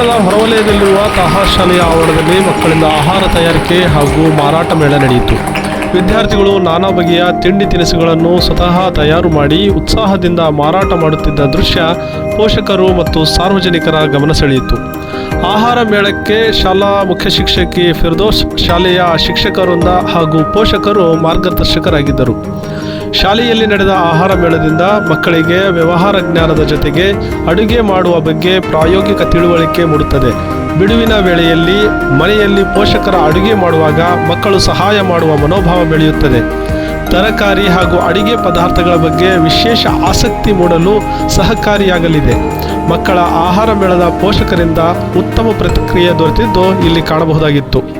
ಪಟ್ಟಣದ ಹೊರವಲಯದಲ್ಲಿರುವ ತಹಾ ಶಾಲೆಯ ಆವರಣದಲ್ಲಿ ಮಕ್ಕಳಿಂದ ಆಹಾರ ತಯಾರಿಕೆ ಹಾಗೂ ಮಾರಾಟ ಮೇಳ ನಡೆಯಿತು. ವಿದ್ಯಾರ್ಥಿಗಳು ನಾನಾ ಬಗೆಯ ತಿಂಡಿ ತಿನಿಸುಗಳನ್ನು ಸ್ವತಃ ತಯಾರು ಮಾಡಿ ಉತ್ಸಾಹದಿಂದ ಮಾರಾಟ ಮಾಡುತ್ತಿದ್ದ ದೃಶ್ಯ ಪೋಷಕರು ಮತ್ತು ಸಾರ್ವಜನಿಕರ ಗಮನ ಸೆಳೆಯಿತು. ಆಹಾರ ಮೇಳಕ್ಕೆ ಶಾಲಾ ಮುಖ್ಯ ಶಿಕ್ಷಕಿ ಫಿರ್ದೋಸ್ ಶಾಲೆಯ ಶಿಕ್ಷಕರೊಂದ ಹಾಗೂ ಪೋಷಕರು ಮಾರ್ಗದರ್ಶಕರಾಗಿದ್ದರು. ಶಾಲೆಯಲ್ಲಿ ನಡೆದ ಆಹಾರ ಮೇಳದಿಂದ ಮಕ್ಕಳಿಗೆ ವ್ಯವಹಾರ ಜ್ಞಾನದ ಜೊತೆಗೆ ಅಡುಗೆ ಮಾಡುವ ಬಗ್ಗೆ ಪ್ರಾಯೋಗಿಕ ತಿಳುವಳಿಕೆ ಮೂಡುತ್ತದೆ. ಬಿಡುವಿನ ವೇಳೆಯಲ್ಲಿ ಮನೆಯಲ್ಲಿ ಪೋಷಕರ ಅಡುಗೆ ಮಾಡುವಾಗ ಮಕ್ಕಳು ಸಹಾಯ ಮಾಡುವ ಮನೋಭಾವ ಬೆಳೆಯುತ್ತದೆ. ತರಕಾರಿ ಹಾಗೂ ಅಡಿಗೆ ಪದಾರ್ಥಗಳ ಬಗ್ಗೆ ವಿಶೇಷ ಆಸಕ್ತಿ ಮೂಡಲು ಸಹಕಾರಿಯಾಗಲಿದೆ. ಮಕ್ಕಳ ಆಹಾರ ಮೇಳದ ಪೋಷಕರಿಂದ ಉತ್ತಮ ಪ್ರತಿಕ್ರಿಯೆ ದೊರೆತಿದ್ದು ಇಲ್ಲಿ ಕಾಣಬಹುದಾಗಿತ್ತು.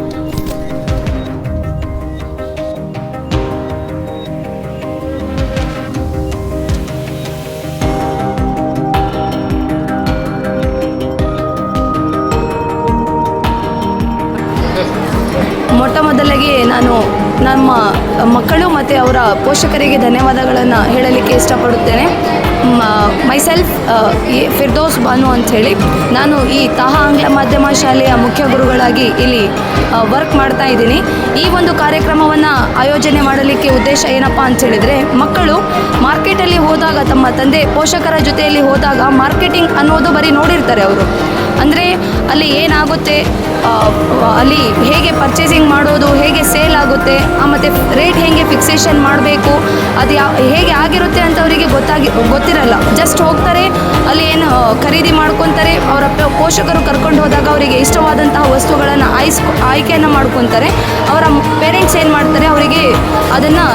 ಮಕ್ಕಳು ಮತ್ತು ಅವರ ಪೋಷಕರಿಗೆ ಧನ್ಯವಾದಗಳನ್ನು ಹೇಳಲಿಕ್ಕೆ ಇಷ್ಟಪಡುತ್ತೇನೆ. ಮೈಸೆಲ್ಫ್ ಫಿರ್ದೋಸ್ ಬಾನು ಅಂಥೇಳಿ. ನಾನು ಈ ತಾಹ ಆಂಗ್ಲ ಮಾಧ್ಯಮ ಶಾಲೆಯ ಮುಖ್ಯ ಗುರುಗಳಾಗಿ ಇಲ್ಲಿ ವರ್ಕ್ ಮಾಡ್ತಾ ಇದ್ದೀನಿ. ಈ ಒಂದು ಕಾರ್ಯಕ್ರಮವನ್ನು ಆಯೋಜನೆ ಮಾಡಲಿಕ್ಕೆ ಉದ್ದೇಶ ಏನಪ್ಪ ಅಂತ ಹೇಳಿದರೆ ಮಕ್ಕಳು ಮಾರ್ಕೆಟಲ್ಲಿ ಹೋದಾಗ ತಮ್ಮ ತಂದೆ ಪೋಷಕರ ಜೊತೆಯಲ್ಲಿ ಹೋದಾಗ ಮಾರ್ಕೆಟಿಂಗ್ ಅನ್ನೋದು ಬರೀ ನೋಡಿರ್ತಾರೆ ಅವರು. ಅಂದರೆ ಅಲ್ಲಿ ಏನಾಗುತ್ತೆ ಅಲ್ಲಿ ಹೇಗೆ ಪರ್ಚೇಸಿಂಗ್ ಮಾಡೋದು, ಹೇಗೆ ಸೇಲ್ ಆಗುತ್ತೆ ಮತ್ತು ರೇಟ್ ಹೇಗೆ ಫಿಕ್ಸೇಷನ್ ಮಾಡಬೇಕು, ಅದು ಯಾವ ಹೇಗೆ ಆಗಿರುತ್ತೆ ಅಂತ ಅವರಿಗೆ ಗೊತ್ತಾಗಿ, ಗೊತ್ತಿರಲ್ಲ. ಜಸ್ಟ್ ಹೋಗ್ತಾರೆ, ಅಲ್ಲಿ ಏನು ಖರೀದಿ ಮಾಡ್ಕೊತಾರೆ, ಅವರ ಪೋಷಕರು ಕರ್ಕೊಂಡು ಹೋದಾಗ ಅವರಿಗೆ ಇಷ್ಟವಾದಂತಹ ವಸ್ತುಗಳನ್ನು ಆಯ್ಸ್, ಆಯ್ಕೆಯನ್ನು ಮಾಡ್ಕೊತಾರೆ, ಅವರ ಪೇರೆಂಟ್ಸ್ ಏನು ಮಾಡ್ತಾರೆ, ಅವರಿಗೆ ಅದನ್ನು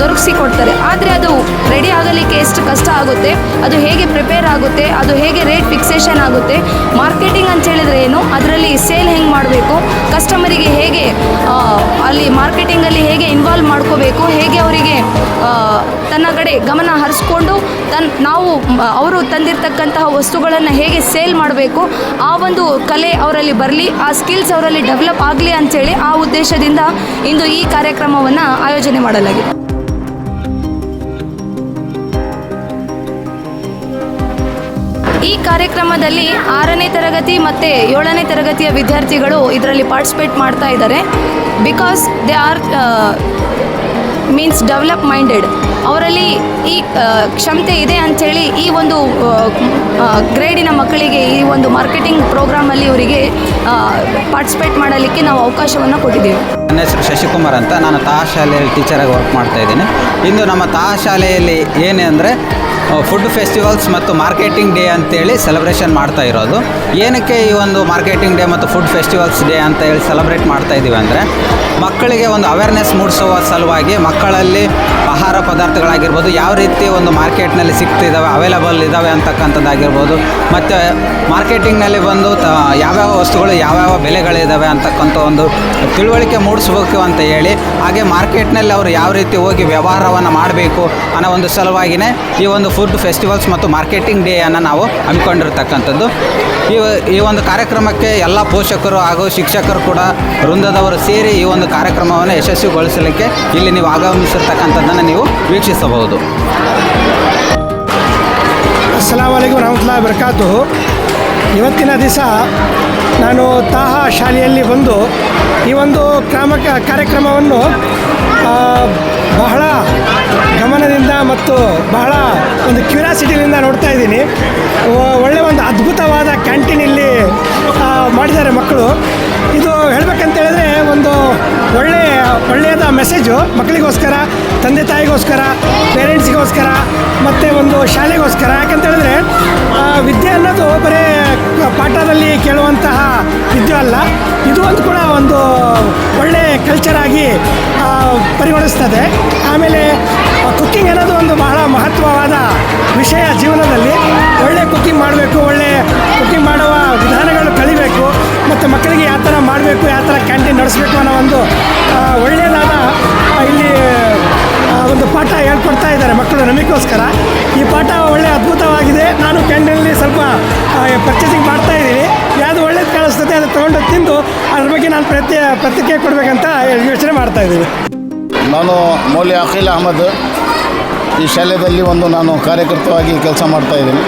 ದೊರಕಿಸಿ ಕೊಡ್ತಾರೆ. ಆದರೆ ಅದು ರೆಡಿ ಆಗಲಿಕ್ಕೆ ಎಷ್ಟು ಆಗುತ್ತೆ? ಅದು ಹೇಗೆ ಪ್ರಿಪೇರ್ ಆಗುತ್ತೆ? ಅದು ಹೇಗೆ ರೇಟ್ ಫಿಕ್ಸೇಷನ್ ಆಗುತ್ತೆ? ಮಾರ್ಕೆಟಿಂಗ್ ಅಂತ ಹೇಳಿದ್ರೆ ಏನು? ಅದರಲ್ಲಿ ಸೇಲ್ ಹೆಂಗೆ ಮಾಡಬೇಕು? ಕಸ್ಟಮರಿಗೆ ಹೇಗೆ ಅಲ್ಲಿ ಮಾರ್ಕೆಟಿಂಗಲ್ಲಿ ಹೇಗೆ ಇನ್ವಾಲ್ವ್ ಮಾಡ್ಕೋಬೇಕು? ಹೇಗೆ ಅವರಿಗೆ ತನ್ನ ಕಡೆ ಗಮನ ಹರಿಸ್ಕೊಂಡು ತನ್, ನಾವು, ಅವರು ತಂದಿರತಕ್ಕಂತಹ ವಸ್ತುಗಳನ್ನು ಹೇಗೆ ಸೇಲ್ ಮಾಡಬೇಕು? ಆ ಒಂದು ಕಲೆ ಅವರಲ್ಲಿ ಬರಲಿ, ಆ ಸ್ಕಿಲ್ಸ್ ಅವರಲ್ಲಿ ಡೆವಲಪ್ ಆಗಲಿ ಅಂಥೇಳಿ ಆ ಉದ್ದೇಶದಿಂದ ಇಂದು ಈ ಕಾರ್ಯಕ್ರಮವನ್ನು ಆಯೋಜನೆ ಮಾಡಲಾಗಿದೆ. ಈ ಕಾರ್ಯಕ್ರಮದಲ್ಲಿ ಆರನೇ ತರಗತಿ ಮತ್ತು ಏಳನೇ ತರಗತಿಯ ವಿದ್ಯಾರ್ಥಿಗಳು ಇದರಲ್ಲಿ ಪಾರ್ಟಿಸಿಪೇಟ್ ಮಾಡ್ತಾ ಇದ್ದಾರೆ. Because they are means develop minded ಅವರಲ್ಲಿ ಈ ಆ, ಕ್ಷಮತೆ ಇದೆ ಅಂಥೇಳಿ ಈ ಒಂದು ಗ್ರೇಡಿನ ಮಕ್ಕಳಿಗೆ ಈ ಒಂದು ಮಾರ್ಕೆಟಿಂಗ್ ಪ್ರೋಗ್ರಾಮಲ್ಲಿ ಅವರಿಗೆ ಪಾರ್ಟಿಸಿಪೇಟ್ ಮಾಡಲಿಕ್ಕೆ ನಾವು ಅವಕಾಶವನ್ನು ಕೊಟ್ಟಿದ್ದೇವೆ. ನನ್ನ ಹೆಸರು ಶಶಿಕುಮಾರ್ ಅಂತ. ನಾನು ತಾ ಶಾಲೆಯಲ್ಲಿ ಟೀಚರಾಗಿ ವರ್ಕ್ ಮಾಡ್ತಾ ಇದ್ದೀನಿ. ಇಂದು ನಮ್ಮ ತಾ ಶಾಲೆಯಲ್ಲಿ ಏನೇ ಅಂದರೆ ಫುಡ್ ಫೆಸ್ಟಿವಲ್ಸ್ ಮತ್ತು ಮಾರ್ಕೆಟಿಂಗ್ ಡೇ ಅಂತೇಳಿ ಸೆಲೆಬ್ರೇಷನ್ ಮಾಡ್ತಾ ಇರೋದು. ಏನಕ್ಕೆ ಈ ಒಂದು ಮಾರ್ಕೆಟಿಂಗ್ ಡೇ ಮತ್ತು ಫುಡ್ ಫೆಸ್ಟಿವಲ್ಸ್ ಡೇ ಅಂತ ಹೇಳಿ ಸೆಲೆಬ್ರೇಟ್ ಮಾಡ್ತಾ ಇದ್ದೀವಿ ಅಂದರೆ, ಮಕ್ಕಳಿಗೆ ಒಂದು ಅವೇರ್ನೆಸ್ ಮೂಡಿಸುವ ಸಲುವಾಗಿ ಮಕ್ಕಳಲ್ಲಿ ಆಹಾರ ಪದಾರ್ಥಗಳಾಗಿರ್ಬೋದು, ಯಾವ ರೀತಿ ಒಂದು ಮಾರ್ಕೆಟ್ನಲ್ಲಿ ಸಿಗ್ತಿದ್ದಾವೆ ಅವೈಲಬಲ್ ಇದ್ದಾವೆ ಅಂತಕ್ಕಂಥದ್ದಾಗಿರ್ಬೋದು, ಮತ್ತು ಮಾರ್ಕೆಟಿಂಗ್ನಲ್ಲಿ ಬಂದು ತ, ಯಾವ್ಯಾವ ವಸ್ತುಗಳು, ಯಾವ್ಯಾವ ಬೆಲೆಗಳಿದ್ದಾವೆ ಅಂತಕ್ಕಂಥ ಒಂದು ತಿಳುವಳಿಕೆ ಮೂಡಿಸ್ಬೇಕು ಅಂತ ಹೇಳಿ, ಹಾಗೆ ಮಾರ್ಕೆಟ್ನಲ್ಲಿ ಅವರು ಯಾವ ರೀತಿ ಹೋಗಿ ವ್ಯವಹಾರವನ್ನು ಮಾಡಬೇಕು ಅನ್ನೋ ಒಂದು ಸಲುವಾಗಿಯೇ ಈ ಒಂದು ಫುಡ್ ಫೆಸ್ಟಿವಲ್ಸ್ ಮತ್ತು ಮಾರ್ಕೆಟಿಂಗ್ ಡೇಯನ್ನು ನಾವು ಹಮ್ಮಿಕೊಂಡಿರ್ತಕ್ಕಂಥದ್ದು. ಈ ಈ ಒಂದು ಕಾರ್ಯಕ್ರಮಕ್ಕೆ ಎಲ್ಲ ಪೋಷಕರು ಹಾಗೂ ಶಿಕ್ಷಕರು ಕೂಡ ವೃಂದದವರು ಸೇರಿ ಈ ಒಂದು ಕಾರ್ಯಕ್ರಮವನ್ನು ಯಶಸ್ವಿಗೊಳಿಸಲಿಕ್ಕೆ ಇಲ್ಲಿ ನೀವು ಆಗಮಿಸಿರ್ತಕ್ಕಂಥದ್ದನ್ನು ನೀವು ವೀಕ್ಷಿಸಬಹುದು. ಅಸ್ಸಲಾಂ ವಲೈಕುಮ್ ರಹಮತುಲ್ಲಾ ಬರ್ಕಾತು ಇವತ್ತಿನ ದಿವಸ ನಾನು ತಾಹ ಶಾಲೆಯಲ್ಲಿ ಬಂದು ಈ ಒಂದು ಕ್ರಮ ಕಾರ್ಯಕ್ರಮವನ್ನು ಬಹಳ ಗಮನದಿಂದ ಮತ್ತು ಬಹಳ ಒಂದು ಕ್ಯೂರಿಯಾಸಿಟಿಯಿಂದ ನೋಡ್ತಾ ಇದ್ದೀನಿ. ಒಳ್ಳೆಯ ಒಳ್ಳೆ ಒಂದು ಅದ್ಭುತವಾದ ಕ್ಯಾಂಟೀನ್ ಇಲ್ಲಿ ಮಾಡಿದ್ದಾರೆ ಮಕ್ಕಳು. ಇದು ಹೇಳ್ಬೇಕಂತ ಹೇಳಿದ್ರೆ ಒಂದು ಒಳ್ಳೆಯ ಒಳ್ಳೆಯದ ಮೆಸೇಜು. ಮಕ್ಕಳಿಗೋಸ್ಕರ, ತಂದೆ ತಾಯಿಗೋಸ್ಕರ, ಪೇರೆಂಟ್ಸಿಗೋಸ್ಕರ, ಮತ್ತು ಒಂದು ಶಾಲೆಗೋಸ್ಕರ. ಯಾಕಂತ ಹೇಳಿದ್ರೆ ವಿದ್ಯೆ ಅನ್ನೋದು ಬರೀ ಪಾಠದಲ್ಲಿ ಕೇಳುವಂತಹ ಒಂದು ಕೂಡ ಒಂದು ಒಳ್ಳೆ ಕಲ್ಚರ್ ಆಗಿ ಪರಿಗಣಿಸ್ತದೆ ಆಮೇಲೆ ಕುಕ್ಕಿಂಗ್ ಅನ್ನೋದು ಒಂದು ಬಹಳ ಮಹತ್ವವಾದ ವಿಷಯ ಜೀವನದಲ್ಲಿ. ಒಳ್ಳೆ ಕುಕ್ಕಿಂಗ್ ಮಾಡಬೇಕು, ಒಳ್ಳೆ ಕುಕ್ಕಿಂಗ್ ಮಾಡುವ ವಿಧಾನಗಳು ಕಲಿಬೇಕು, ಮತ್ತು ಮಕ್ಕಳಿಗೆ ಯಾವ ಥರ ಮಾಡಬೇಕು, ಯಾವ ಥರ ಕ್ಯಾಂಟೀನ್ ನಡೆಸಬೇಕು ಅನ್ನೋ ಒಂದು ಒಳ್ಳೆಯದಾದ ಇಲ್ಲಿ ಒಂದು ಪಾಠ ಹೇಳ್ಕೊಡ್ತಾ ಇದ್ದಾರೆ ಮಕ್ಕಳು ನಮಗೋಸ್ಕರ. ಈ ಪಾಠ ಒಳ್ಳೆ ಅದ್ಭುತವಾಗಿದೆ. ನಾನು ಕ್ಯಾಂಟೀನಲ್ಲಿ ಸ್ವಲ್ಪ ಪರ್ಚೇಸಿಂಗ್ ಮಾಡ್ತಾ ಇದ್ದೀನಿ. ಯಾವುದು ಒಳ್ಳೇದು ಕಾಣಿಸ್ತದೆ ಅದು ತೊಗೊಂಡು ತಿಂದು ಅದ್ರ ಬಗ್ಗೆ ನಾನು ಪ್ರತಿ ಪ್ರತಿಕ್ರಿಯೆ ಕೊಡಬೇಕಂತ ಯೋಚನೆ ಮಾಡ್ತಾ ಇದ್ದೀನಿ ನಾನು ಮೌಲ್ಯ ಅಖಿಲ್ ಅಹಮದ್. ಈ ಶಾಲೆಯಲ್ಲಿ ಒಂದು ನಾನು ಕಾರ್ಯಕರ್ತವಾಗಿ ಕೆಲಸ ಮಾಡ್ತಾ ಇದ್ದೀನಿ.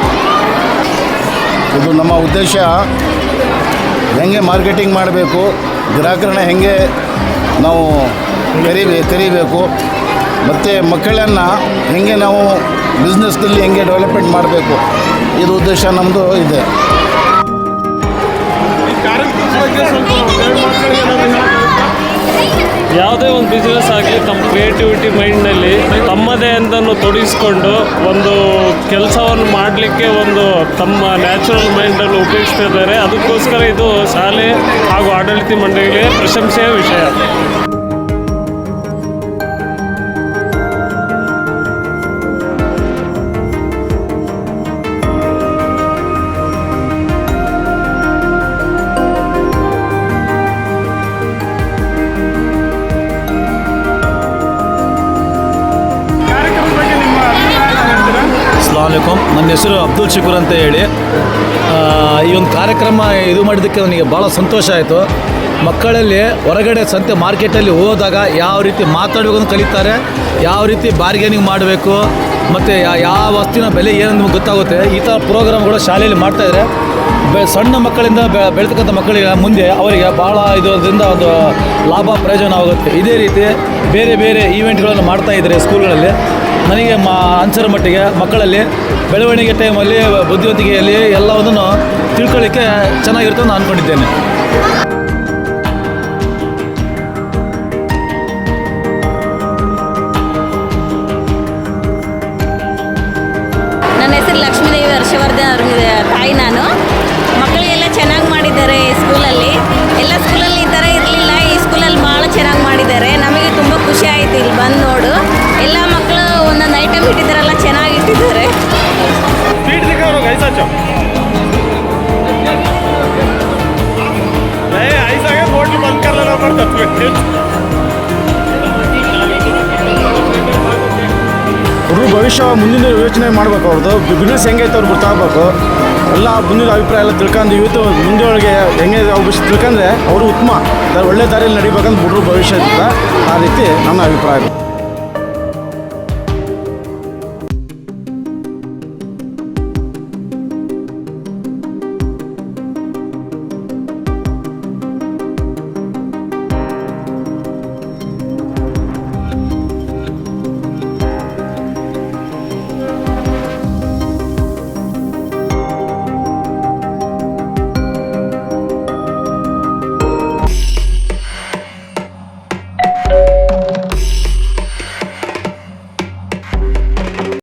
ಇದು ನಮ್ಮ ಉದ್ದೇಶ. ಹೆಂಗೆ ಮಾರ್ಕೆಟಿಂಗ್ ಮಾಡಬೇಕು, ಗ್ರಾಹಕರನ್ನ ಹೆಂಗೆ ನಾವು ಕರಿಬೇ ಕರಿಬೇಕು ಮತ್ತು ಮಕ್ಕಳನ್ನು ಹೆಂಗೆ ನಾವು ಬಿಸ್ನೆಸ್ನಲ್ಲಿ ಹೆಂಗೆ ಡೆವಲಪ್ಮೆಂಟ್ ಮಾಡಬೇಕು, ಇದು ಉದ್ದೇಶ ನಮ್ಮದು ಇದೆ. ಯಾವುದೇ ಒಂದು ಬಿಸ್ನೆಸ್ ಆಗಲಿ, ತಮ್ಮ ಕ್ರಿಯೇಟಿವಿಟಿ ಮೈಂಡ್ನಲ್ಲಿ ತಮ್ಮದೇ ಅಂತಲೂ ತೊಡಗಿಸ್ಕೊಂಡು ಒಂದು ಕೆಲಸವನ್ನು ಮಾಡಲಿಕ್ಕೆ ಒಂದು ತಮ್ಮ ನ್ಯಾಚುರಲ್ ಮೈಂಡನ್ನು ಉಪಯೋಗಿಸ್ತಿದ್ದಾರೆ. ಅದಕ್ಕೋಸ್ಕರ ಇದು ಶಾಲೆ ಹಾಗೂ ಆಡಳಿತ ಮಂಡಳಿಗೆ ಪ್ರಶಂಸೆಯ ವಿಷಯ. ಅಸ್ಲಾಮಲೈಕುಮ್ ನನ್ನ ಹೆಸರು ಅಬ್ದುಲ್ ಶಕೂರ್ ಅಂತ ಹೇಳಿ. ಈ ಒಂದು ಕಾರ್ಯಕ್ರಮ ಇದು ಮಾಡಿದ್ದಕ್ಕೆ ನನಗೆ ಭಾಳ ಸಂತೋಷ ಆಯಿತು. ಮಕ್ಕಳಲ್ಲಿ ಹೊರಗಡೆ ಸಂತೆ ಮಾರ್ಕೆಟಲ್ಲಿ ಹೋದಾಗ ಯಾವ ರೀತಿ ಮಾತಾಡಬೇಕು ಅಂತ ಕಲಿತಾರೆ, ಯಾವ ರೀತಿ ಬಾರ್ಗೇನಿಂಗ್ ಮಾಡಬೇಕು, ಮತ್ತು ಯಾವ ವಸ್ತುವಿನ ಬೆಲೆ ಏನಂತ ನಮ್ಗೆ ಗೊತ್ತಾಗುತ್ತೆ. ಈ ಥರ ಪ್ರೋಗ್ರಾಮ್ಗಳು ಶಾಲೆಯಲ್ಲಿ ಮಾಡ್ತಾಯಿದ್ರೆ ಬೆ, ಸಣ್ಣ ಮಕ್ಕಳಿಂದ ಬೆ, ಬೆಳೀತಕ್ಕಂಥ ಮಕ್ಕಳಿಗೆ ಮುಂದೆ ಅವರಿಗೆ ಭಾಳ ಇದರಿಂದ ಒಂದು ಲಾಭ ಪ್ರಯೋಜನ ಆಗುತ್ತೆ ಇದೇ ರೀತಿ ಬೇರೆ ಬೇರೆ ಈವೆಂಟ್ಗಳನ್ನು ಮಾಡ್ತಾಯಿದ್ದಾರೆ ಸ್ಕೂಲ್ಗಳಲ್ಲಿ ನನಗೆ ಮಾ ಅನ್ಸರ ಮಟ್ಟಿಗೆ ಮಕ್ಕಳಲ್ಲಿ ಬೆಳವಣಿಗೆ ಟೈಮಲ್ಲಿ ಬುದ್ಧಿವಂತಿಕೆಯಲ್ಲಿ ಎಲ್ಲವನ್ನು ತಿಳ್ಕೊಳ್ಳಿಕ್ಕೆ ಚೆನ್ನಾಗಿರುತ್ತೆ ನಾನು ಅಂದ್ಕೊಂಡಿದ್ದೇನೆ ಹುಡುಗರು ಭವಿಷ್ಯ ಮುಂದಿನ ಯೋಚನೆ ಮಾಡ್ಬೇಕು ಅವ್ರದ್ದು ಬಿಸ್ನೆಸ್ ಹೆಂಗೈತೆ ಅವ್ರು ಗೊತ್ತಾಗಬೇಕು ಎಲ್ಲ ಮುಂದಿನ ಅಭಿಪ್ರಾಯ ಎಲ್ಲ ತಿಳ್ಕೊಂಡು ಇವತ್ತು ಮುಂದೆ ಒಳಗೆ ಹೆಂಗೆ ಅವ್ರು ತಿಳ್ಕೊಂಡ್ರೆ ಅವರು ಉತ್ತಮ. ಒಳ್ಳೆ ದಾರಿಯಲ್ಲಿ ನಡಿಬೇಕಂತ ಹುಡುಗರು ಭವಿಷ್ಯ ಆ ರೀತಿ ನನ್ನ ಅಭಿಪ್ರಾಯ.